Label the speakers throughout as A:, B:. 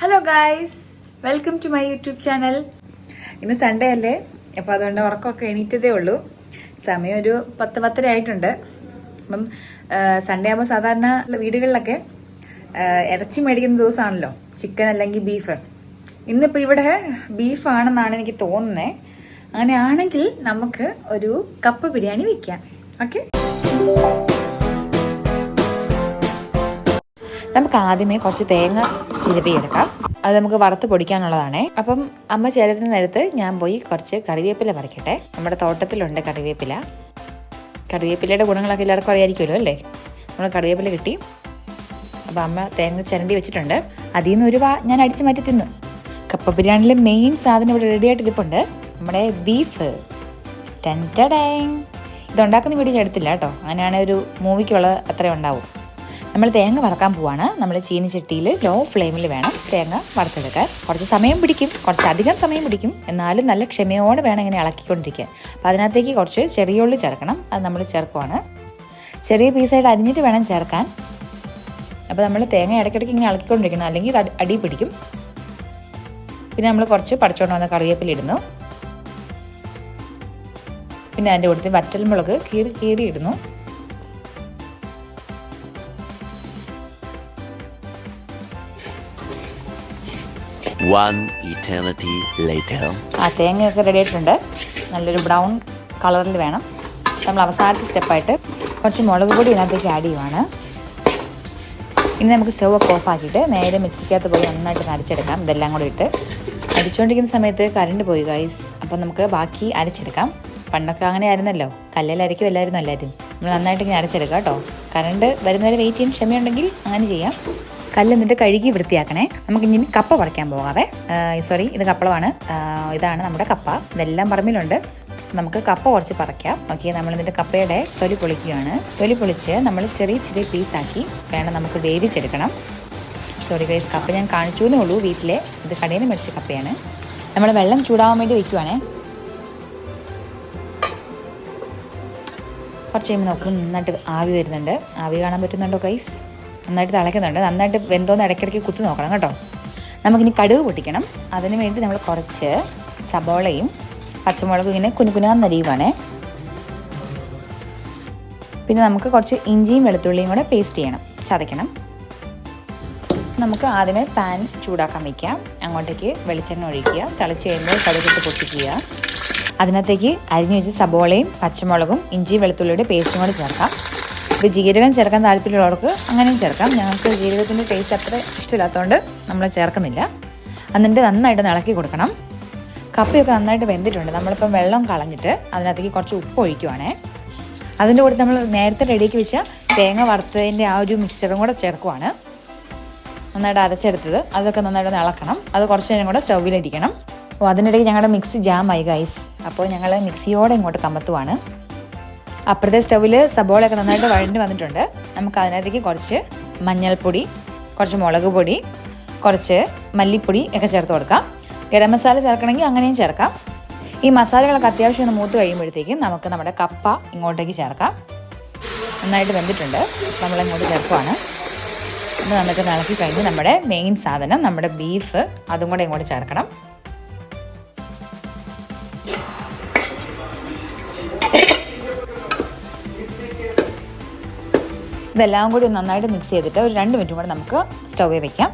A: Hello guys welcome to my YouTube channel ഇന്ന് Sunday അല്ലേ? അപ്പോൾ അതുകൊണ്ട് ഉറക്കമൊക്കെ എണീറ്റതേ ഉള്ളൂ. സമയം ഒരു പത്ത് പത്തര ആയിട്ടുണ്ട്. അപ്പം സൺഡേ ആകുമ്പോൾ സാധാരണ വീടുകളിലൊക്കെ ഇറച്ചി മേടിക്കുന്ന ദിവസമാണല്ലോ. ചിക്കൻ അല്ലെങ്കിൽ ബീഫ് ഇന്നിപ്പോൾ ഇവിടെ ബീഫാണെന്നാണ് എനിക്ക് തോന്നുന്നത് അങ്ങനെയാണെങ്കിൽ നമുക്ക് ഒരു കപ്പ് ബിരിയാണി വയ്ക്കാം ഓക്കെ നമുക്ക് ആദ്യമേ കുറച്ച് തേങ്ങ ചിരവിയെടുക്കാം. അത് നമുക്ക് വറുത്ത് പൊടിക്കാനുള്ളതാണേ. അപ്പം അമ്മ ചേരുന്ന നേരത്ത് ഞാൻ പോയി കുറച്ച് കറിവേപ്പില പറിക്കട്ടെ നമ്മുടെ തോട്ടത്തിലുണ്ട് കറിവേപ്പില. കറിവേപ്പിലയുടെ ഗുണങ്ങളൊക്കെ എല്ലാവർക്കും അറിയായിരിക്കുമല്ലോ അല്ലേ? നമ്മൾ കറിവേപ്പില കിട്ടി. അപ്പം അമ്മ തേങ്ങ ചിരണ്ടി വെച്ചിട്ടുണ്ട്. അതിൽ നിന്ന് ഒരു വാ ഞാൻ അടിച്ചു മാറ്റി തിന്നു. കപ്പ ബിരിയാണിയിലെ മെയിൻ സാധനം ഇവിടെ റെഡി ആയിട്ട് ഇരിപ്പുണ്ട്. നമ്മുടെ ബീഫ് ടെൻ ടഡാങ്. ഇതുണ്ടാക്കുന്ന വീഡിയോ എടുത്തില്ല കേട്ടോ. അങ്ങനെയാണെങ്കിൽ ഒരു മൂവിക്കുള്ള അത്രയും ഉണ്ടാവും. നമ്മൾ തേങ്ങ വറക്കാൻ പോവാണ്. നമ്മൾ ചീനിച്ചട്ടിയിൽ ലോ ഫ്ലെയിമിൽ വേണം തേങ്ങ വറുത്തെടുക്കാൻ. കുറച്ച് സമയം പിടിക്കും. കുറച്ചധികം സമയം പിടിക്കും. എന്നാലും നല്ല ക്ഷമയോടെ വേണം ഇങ്ങനെ ഇളക്കിക്കൊണ്ടിരിക്കാൻ. അപ്പോൾ അതിനകത്തേക്ക് കുറച്ച് ചെറിയ ഉള്ളി ചേർക്കണം. അത് നമ്മൾ ചേർക്കുവാണ്. ചെറിയ പീസായിട്ട് അരിഞ്ഞിട്ട് വേണം ചേർക്കാൻ. അപ്പോൾ നമ്മൾ തേങ്ങ ഇടയ്ക്കിടയ്ക്ക് ഇങ്ങനെ ഇളക്കിക്കൊണ്ടിരിക്കണം. അല്ലെങ്കിൽ അടി പിടിക്കും. പിന്നെ നമ്മൾ കുറച്ച് പടച്ചോണ്ട് വന്ന കറിവേപ്പില ഇടുന്നു. പിന്നെ അതിന്റെ കൂട്ടത്തിൽ വറ്റൽമുളക് കീറി കീറി ഇടുന്നു.
B: One eternity later.
A: ആ തേങ്ങയൊക്കെ റെഡി ആയിട്ടുണ്ട്. നല്ലൊരു ബ്രൗൺ കളറിൽ വേണം. നമ്മൾ അവസാനത്തെ സ്റ്റെപ്പായിട്ട് കുറച്ച് മുളക് പൊടി ഇതിനകത്തേക്ക് ആഡ് ചെയ്യുവാണ്. ഇനി നമുക്ക് സ്റ്റൗ ഒക്കെ ഓഫ് ആക്കിയിട്ട് നേരെ മിക്സിക്കകത്ത് പോയി നന്നായിട്ട് അരച്ചെടുക്കാം. ഇതെല്ലാം കൂടി ഇട്ട് അടിച്ചുകൊണ്ടിരിക്കുന്ന സമയത്ത് കറണ്ട് പോയി ഗൈസ് അപ്പം നമുക്ക് ബാക്കി അരച്ചെടുക്കാം. പണ്ടൊക്കെ അങ്ങനെ ആയിരുന്നല്ലോ. കല്ലിലരയ്ക്കും എല്ലാവരും എല്ലാവരും. നമ്മൾ നന്നായിട്ട് ഇങ്ങനെ അരച്ചെടുക്കാം കേട്ടോ. കറണ്ട് വരുന്നവരെ വെയിറ്റ് ചെയ്യാൻ ക്ഷമയുണ്ടെങ്കിൽ അങ്ങനെ ചെയ്യാം. കല്ല് എന്നിട്ട് കഴുകി വൃത്തിയാക്കണേ. നമുക്ക് ഇനി കപ്പ പറിക്കാൻ പോകാവേ. സോറി ഇത് കപ്പളമാണ്. ഇതാണ് നമ്മുടെ കപ്പ. ഇതെല്ലാം പറമ്പിലുണ്ട്. നമുക്ക് കപ്പ കുറച്ച് പറിക്കാം. ഓക്കെ നമ്മൾ ഇതിന്റെ കപ്പയുടെ തൊലി പൊളിക്കുകയാണ്. തൊലി പൊളിച്ച് നമ്മൾ ചെറിയ ചെറിയ പീസാക്കി വേണം നമുക്ക് വേവിച്ചെടുക്കണം. സോറി ഗൈസ് കപ്പ ഞാൻ കാണിച്ചു എന്നേ ഉള്ളൂ വീട്ടിലെ. ഇത് കടയിൽ നിന്ന് മേടിച്ച കപ്പയാണ്. നമ്മൾ വെള്ളം ചൂടാവാൻ വേണ്ടി വയ്ക്കുവാണേ കുറച്ച് കഴിയുമ്പോൾ നോക്കുമ്പോൾ നന്നായിട്ട് ആവി വരുന്നുണ്ട്. ആവി കാണാൻ പറ്റുന്നുണ്ടോ ഗൈസ് നന്നായിട്ട് തിളയ്ക്കുന്നുണ്ട്. നന്നായിട്ട് വെന്തോന്ന് ഇടയ്ക്കിടയ്ക്ക് കുത്തി നോക്കണം കേട്ടോ. നമുക്കിനി കടുക് പൊട്ടിക്കണം. അതിന് വേണ്ടി നമ്മൾ കുറച്ച് സബോളയും പച്ചമുളകും ഇങ്ങനെ കുനുകുനാന്നരിയുവാണേ പിന്നെ നമുക്ക് കുറച്ച് ഇഞ്ചിയും വെളുത്തുള്ളിയും കൂടെ പേസ്റ്റ് ചെയ്യണം. ചതയ്ക്കണം. നമുക്ക് ആദ്യമേ പാൻ ചൂടാക്കാൻ വയ്ക്കാം അങ്ങോട്ടേക്ക് വെളിച്ചെണ്ണ ഒഴിക്കുക. തിളച്ച് കഴിയുമ്പോൾ കടുകിട്ട് പൊട്ടിക്കുക. അതിനകത്തേക്ക് അരിഞ്ഞു വെച്ച് സബോളയും പച്ചമുളകും ഇഞ്ചി വെളുത്തുള്ളിയുടെ പേസ്റ്റും കൂടെ ചേർക്കാം. ഇപ്പോൾ ജീരകം ചേർക്കാൻ താല്പര്യമുള്ളവർക്ക് അങ്ങനെയും ചേർക്കാം. ഞങ്ങൾക്ക് ജീരകത്തിന്റെ ടേസ്റ്റ് അത്ര ഇഷ്ടമില്ലാത്തതുകൊണ്ട് നമ്മൾ ചേർക്കുന്നില്ല. എന്നിട്ട് നന്നായിട്ട് ഇളക്കി കൊടുക്കണം. കപ്പയൊക്കെ നന്നായിട്ട് വെന്തിട്ടുണ്ട്. നമ്മളിപ്പം വെള്ളം കളഞ്ഞിട്ട് അതിനകത്തേക്ക് കുറച്ച് ഉപ്പ് ഒഴിക്കുവാണേ. അതിന്റെ കൂടെ നമ്മൾ നേരത്തെ റെഡിയാക്കി വെച്ച തേങ്ങ വറുത്തതിന്റെ ആ ഒരു മിക്സറും കൂടെ ചേർക്കുവാണ്. നന്നായിട്ട് അരച്ചെടുത്തത്. അതൊക്കെ നന്നായിട്ട് ഇളക്കണം. അത് കുറച്ച് നേരം കൂടെ സ്റ്റൗവിലിരിക്കണം. അപ്പോൾ അതിനിടയ്ക്ക് ഞങ്ങളുടെ മിക്സി ജാമായി ഗൈസ് അപ്പോൾ ഞങ്ങൾ മിക്സിയോടെ ഇങ്ങോട്ട് കമത്തുവാണ് അപ്പുറത്തെ സ്റ്റൗവിൽ സബോളയൊക്കെ നന്നായിട്ട് വഴണ്ടി വന്നിട്ടുണ്ട്. നമുക്ക് അതിനകത്തേക്ക് കുറച്ച് മഞ്ഞൾപ്പൊടി കുറച്ച് മുളക് പൊടി കുറച്ച് മല്ലിപ്പൊടി ഒക്കെ ചേർത്ത് കൊടുക്കാം. ഗരം മസാല ചേർക്കണമെങ്കിൽ അങ്ങനെയും ചേർക്കാം. ഈ മസാലകളൊക്കെ അത്യാവശ്യം ഒന്ന് മൂത്ത് കഴിയുമ്പോഴത്തേക്കും നമുക്ക് നമ്മുടെ കപ്പ ഇങ്ങോട്ടേക്ക് ചേർക്കാം. നന്നായിട്ട് വെന്തിട്ടുണ്ട്. നമ്മളിങ്ങോട്ട് ചേർക്കുവാണ്. ഇത് നന്നായിട്ട് ഇളക്കി കഴിഞ്ഞ് നമ്മുടെ മെയിൻ സാധനം നമ്മുടെ ബീഫ് അതും കൂടെ ഇങ്ങോട്ട് ചേർക്കണം. ഇതെല്ലാം കൂടി നന്നായിട്ട് മിക്സ് ചെയ്തിട്ട് ഒരു രണ്ട് മിനിറ്റും കൂടെ നമുക്ക് സ്റ്റൗവിൽ വെക്കാം.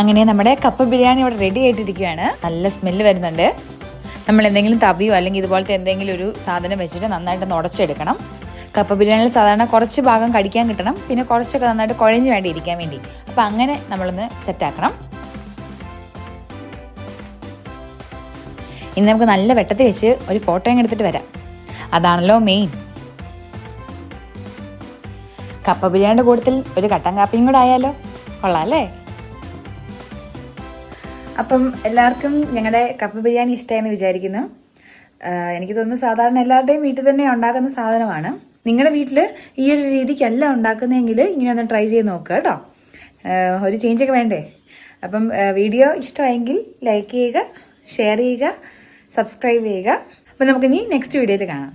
A: അങ്ങനെ നമ്മുടെ കപ്പ് ബിരിയാണി ഇവിടെ റെഡി ആയിട്ടിരിക്കുകയാണ്. നല്ല സ്മെല്ല് വരുന്നുണ്ട്. നമ്മൾ എന്തെങ്കിലും തവിയോ അല്ലെങ്കിൽ ഇതുപോലത്തെ എന്തെങ്കിലും ഒരു സാധനം വെച്ചിട്ട് നന്നായിട്ട് ഉടച്ചെടുക്കണം. കപ്പ ബിരിയാണിയിൽ സാധാരണ കുറച്ച് ഭാഗം കടിക്കാൻ കിട്ടണം. പിന്നെ കുറച്ചൊക്കെ നന്നായിട്ട് കുഴഞ്ഞ് വേണ്ടി ഇരിക്കാൻ വേണ്ടി. അപ്പോൾ അങ്ങനെ നമ്മളൊന്ന് സെറ്റാക്കണം ഇനി നമുക്ക് നല്ല വെട്ടത്തിൽ വെച്ച് ഒരു ഫോട്ടോയും എടുത്തിട്ട് വരാം. അതാണല്ലോ മെയിൻ കപ്പ ബിരിയാണിയുടെ കൂട്ടത്തിൽ ഒരു കട്ടൻ കാപ്പിയും കൂടെ ആയാലോ? കൊള്ളാം അല്ലേ അപ്പം എല്ലാവർക്കും ഞങ്ങളുടെ കപ്പ ബിരിയാണി ഇഷ്ടമായെന്ന് വിചാരിക്കുന്നു. എനിക്ക് തോന്നുന്നു സാധാരണ എല്ലാവരുടെയും വീട്ടിൽ തന്നെ ഉണ്ടാക്കുന്ന സാധനമാണ്. നിങ്ങളുടെ വീട്ടിൽ ഈ ഒരു രീതിക്കല്ല ഉണ്ടാക്കുന്നതെങ്കിൽ ഇങ്ങനെ ഒന്ന് ട്രൈ ചെയ്ത് നോക്കുക കേട്ടോ. ഒരു ചേഞ്ചൊക്കെ വേണ്ടേ? അപ്പം വീഡിയോ ഇഷ്ടമായെങ്കിൽ ലൈക്ക് ചെയ്യുക ഷെയർ ചെയ്യുക സബ്സ്ക്രൈബ് ചെയ്യുക. അപ്പം നമുക്കിനി നെക്സ്റ്റ് വീഡിയോയിൽ കാണാം.